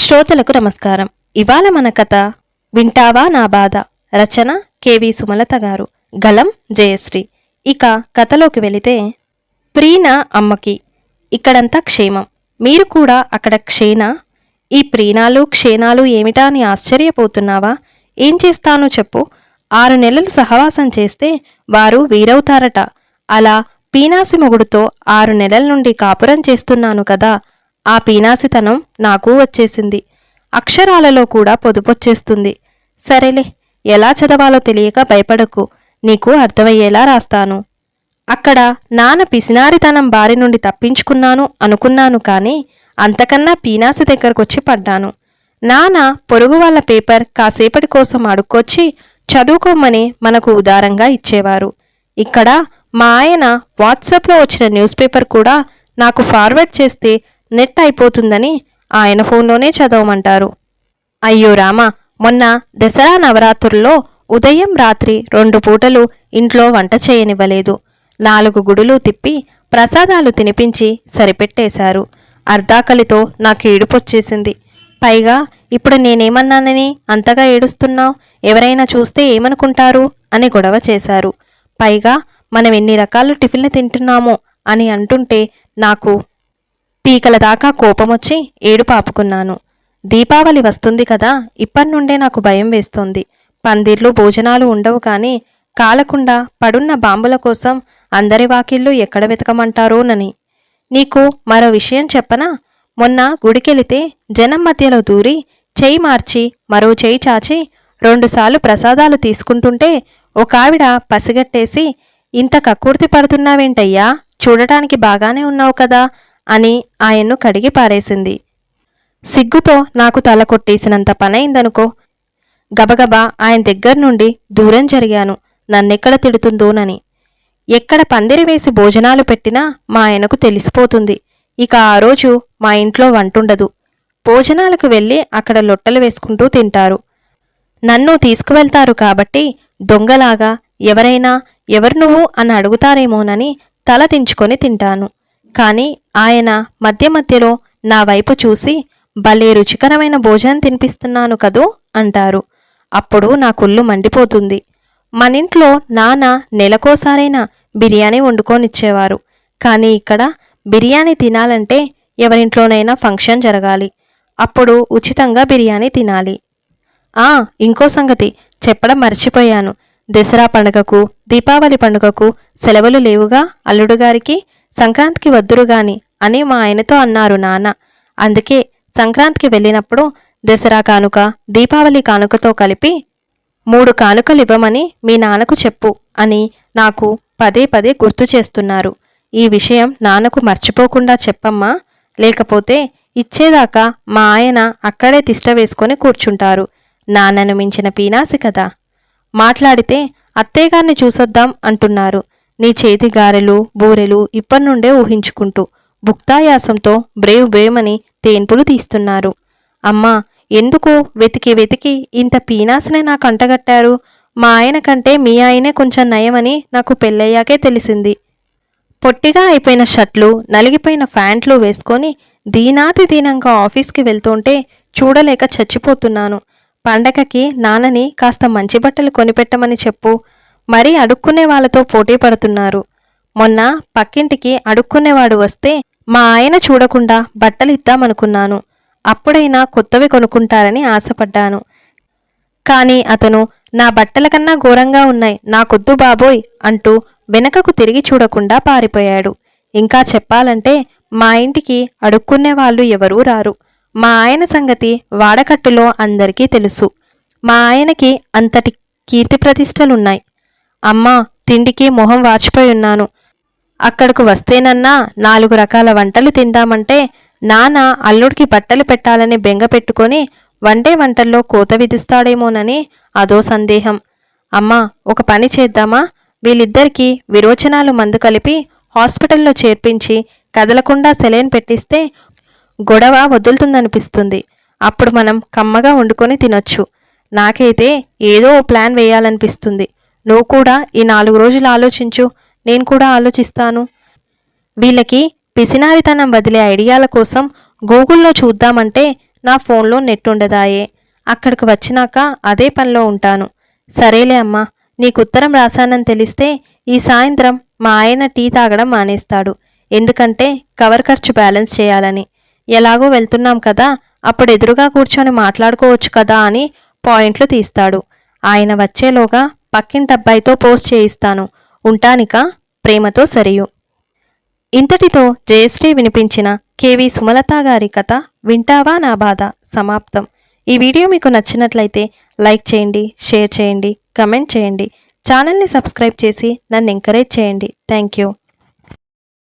శ్రోతలకు నమస్కారం. ఇవాళ మన కథ వింటావా నా బాధ? రచన కెవి సుమలత గారు. గలం జయశ్రీ. ఇక కథలోకి వెళితే ప్రీన అమ్మకి ఇక్కడంతా క్షేమం. మీరు కూడా అక్కడ క్షేణ ఈ ప్రీణాలు క్షేణాలు ఏమిటా అని ఆశ్చర్యపోతున్నావా? ఏం చేస్తాను చెప్పు. ఆరు నెలలు సహవాసం చేస్తే వారు వీరవుతారట. అలా పీనాసి మొగుడుతో ఆరు నెలల నుండి కాపురం చేస్తున్నాను కదా. ఆ పీనాసితనం నాకు వచ్చేసింది. అక్షరాలలో కూడా పొదుపొచ్చేస్తుంది. సరేలే ఎలా చదవాలో తెలియక భయపడకు. నీకు అర్థమయ్యేలా రాస్తాను. అక్కడ నాన్న పిసినారితనం బారి నుండి తప్పించుకున్నాను అనుకున్నాను కానీ అంతకన్నా పీనాసి దగ్గరకొచ్చి పడ్డాను. నాన్న పొరుగు వాళ్ళ పేపర్ కాసేపటి కోసం అడుక్కొచ్చి చదువుకోమని మనకు ఉదారంగా ఇచ్చేవారు. ఇక్కడ మా ఆయన వాట్సాప్లో వచ్చిన న్యూస్ పేపర్ కూడా నాకు ఫార్వర్డ్ చేస్తే నెట్ అయిపోతుందని ఆయన ఫోన్లోనే చదవమంటారు. అయ్యో రామా మొన్న దసరా నవరాత్రుల్లో ఉదయం రాత్రి రెండు పూటలు ఇంట్లో వంట చేయనివ్వలేదు. నాలుగు గుడులు తిప్పి ప్రసాదాలు తినిపించి సరిపెట్టేశారు. అర్ధాకలితో నాకు ఏడుపొచ్చేసింది. పైగా ఇప్పుడు నేనేమన్నానని అంతగా ఏడుస్తున్నావు? ఎవరైనా చూస్తే ఏమనుకుంటారు? అని గొడవ చేశారు. పైగా మనం ఎన్ని రకాల టిఫిన్లు తింటున్నామో అని అంటుంటే నాకు పీకల దాకా కోపమొచ్చి ఏడు పాపుకున్నాను దీపావళి వస్తుంది కదా ఇప్పటి నుండే నాకు భయం వేస్తోంది. పందిర్లు భోజనాలు ఉండవు కానీ కాలకుండా పడున్న బాంబుల కోసం అందరి వాకిళ్ళు ఎక్కడ వెతకమంటారోనని. నీకు మరో విషయం చెప్పనా? మొన్న గుడికెళితే జనం మధ్యలో దూరి చేయి మార్చి మరో చేయి చాచి రెండుసార్లు ప్రసాదాలు తీసుకుంటుంటే ఒక ఆవిడ పసిగట్టేసి ఇంత కక్కుర్తి పడుతున్నావేంటయ్యా? చూడటానికి బాగానే ఉన్నావు కదా అని ఆయన్ను కడిగి పారేసింది. సిగ్గుతో నాకు తల కొట్టేసినంత పనైందనుకో. గబగబా ఆయన దగ్గర నుండి దూరం జరిగాను. నన్నెక్కడ తిడుతుందోనని. ఎక్కడ పందిరి వేసి భోజనాలు పెట్టినా మా ఆయనకు తెలిసిపోతుంది. ఇక ఆ రోజు మా ఇంట్లో వంటుండదు. భోజనాలకు వెళ్ళి అక్కడ లొట్టలు వేసుకుంటూ తింటారు. నన్ను తీసుకువెళ్తారు కాబట్టి దొంగలాగా ఎవరైనా ఎవరు నువ్వు అని అడుగుతారేమోనని తల దించుకొని తింటాను. కానీ ఆయన మధ్య మధ్యలో నా వైపు చూసి భలే రుచికరమైన భోజనం తినిపిస్తున్నాను కదూ అంటారు. అప్పుడు నా కుళ్ళు మండిపోతుంది. మనింట్లో నాన్న నెలకోసారైనా బిర్యానీ వండుకొనిచ్చేవారు. కానీ ఇక్కడ బిర్యానీ తినాలంటే ఎవరింట్లోనైనా ఫంక్షన్ జరగాలి. అప్పుడు ఉచితంగా బిర్యానీ తినాలి. ఆ ఇంకో సంగతి. చెప్పడం మర్చిపోయాను. దసరా పండుగకు దీపావళి పండుగకు సెలవులు లేవుగా అల్లుడు గారికి? సంక్రాంతికి వద్దురు గాని అని మా ఆయనతో అన్నారు నాన్న. అందుకే సంక్రాంతికి వెళ్ళినప్పుడు దసరా కానుక దీపావళి కానుకతో కలిపి మూడు కానుకలు ఇవ్వమని మీ నాన్నకు చెప్పు అని నాకు పదే పదే గుర్తు చేస్తున్నారు. ఈ విషయం నాన్నకు మర్చిపోకుండా చెప్పమ్మా. లేకపోతే ఇచ్చేదాకా మా ఆయన అక్కడే తిష్ట వేసుకొని కూర్చుంటారు. నాన్నను మించిన పీనాసి కదా. మాట్లాడితే అత్తయ్యగారిని చూసొద్దాం అంటున్నారు. నీ చేతి గారెలు బూరెలు ఇప్పటి నుండే ఊహించుకుంటూ భుక్తాయాసంతో బ్రేవ్ బ్రేమని తేన్పులు తీస్తున్నారు. అమ్మా ఎందుకు వెతికి వెతికి ఇంత పీనాసనే నాకు అంటగట్టారు? మా ఆయన కంటే మీ ఆయనే కొంచెం నయమని నాకు పెళ్ళయ్యాకే తెలిసింది. పొట్టిగా అయిపోయిన షర్ట్లు నలిగిపోయిన ఫ్యాంట్లు వేసుకొని దీనాతి దీనంగా ఆఫీస్కి వెళ్తుంటే చూడలేక చచ్చిపోతున్నాను. పండగకి నాన్నని కాస్త మంచి బట్టలు కొనిపెట్టమని చెప్పు. మరీ అడుక్కునే వాళ్ళతో పోటీ పడుతున్నారు. మొన్న పక్కింటికి అడుక్కునేవాడు వస్తే మా ఆయన చూడకుండా బట్టలు ఇద్దామనుకున్నాను. అప్పుడైనా కొత్తవి కొనుక్కుంటారని ఆశపడ్డాను. కానీ అతను నా బట్టల కన్నా ఘోరంగా ఉన్నాయి నాకొద్దు బాబోయ్ అంటూ వెనకకు తిరిగి చూడకుండా పారిపోయాడు. ఇంకా చెప్పాలంటే మా ఇంటికి అడుక్కునే వాళ్ళు ఎవరూ రారు. మా ఆయన సంగతి వాడకట్టులో అందరికీ తెలుసు. మా ఆయనకి అంతటి కీర్తి ప్రతిష్టలున్నాయి. అమ్మా తిండికి మొహం వాచిపోయి ఉన్నాను. అక్కడకు వస్తేనన్నా నాలుగు రకాల వంటలు తిందామంటే నాన్న అల్లుడికి బట్టలు పెట్టాలని బెంగ పెట్టుకొని వండే వంటల్లో కోత విధిస్తాడేమోనని అదో సందేహం. అమ్మా ఒక పని చేద్దామా? వీళ్ళిద్దరికీ విరోచనాలు మందు కలిపి హాస్పిటల్లో చేర్పించి కదలకుండా సెలైన్ పెట్టిస్తే గొడవ వదులుతుందనిపిస్తుంది. అప్పుడు మనం కమ్మగా వండుకొని తినొచ్చు. నాకైతే ఏదో ఓ ప్లాన్ వేయాలనిపిస్తుంది. నువ్వు కూడా ఈ నాలుగు రోజులు ఆలోచించు. నేను కూడా ఆలోచిస్తాను. వీళ్ళకి పిసినారితనం వదిలే ఐడియాల కోసం గూగుల్లో చూద్దామంటే నా ఫోన్లో నెట్ ఉండదాయే. అక్కడికి వచ్చినాక అదే పనిలో ఉంటాను. సరేలే అమ్మా నీకు ఉత్తరం రాశానని తెలిస్తే ఈ సాయంత్రం మా ఆయన టీ తాగడం మానేస్తాడు. ఎందుకంటే కవర్ ఖర్చు బ్యాలెన్స్ చేయాలని. ఎలాగో వెళ్తున్నాం కదా అప్పుడు ఎదురుగా కూర్చొని మాట్లాడుకోవచ్చు కదా అని పాయింట్లు తీస్తాడు. ఆయన వచ్చేలోగా పక్కింటి అబ్బాయితో పోస్ట్ చేయిస్తాను. ఉంటానిక? ప్రేమతో సరియు. ఇంతటితో జయశ్రీ వినిపించిన కేవి సుమలత గారి కథ వింటావా నా బాధ సమాప్తం. ఈ వీడియో మీకు నచ్చినట్లయితే లైక్ చేయండి షేర్ చేయండి కమెంట్ చేయండి. ఛానల్ని సబ్స్క్రైబ్ చేసి నన్ను ఎంకరేజ్ చేయండి. Thank you.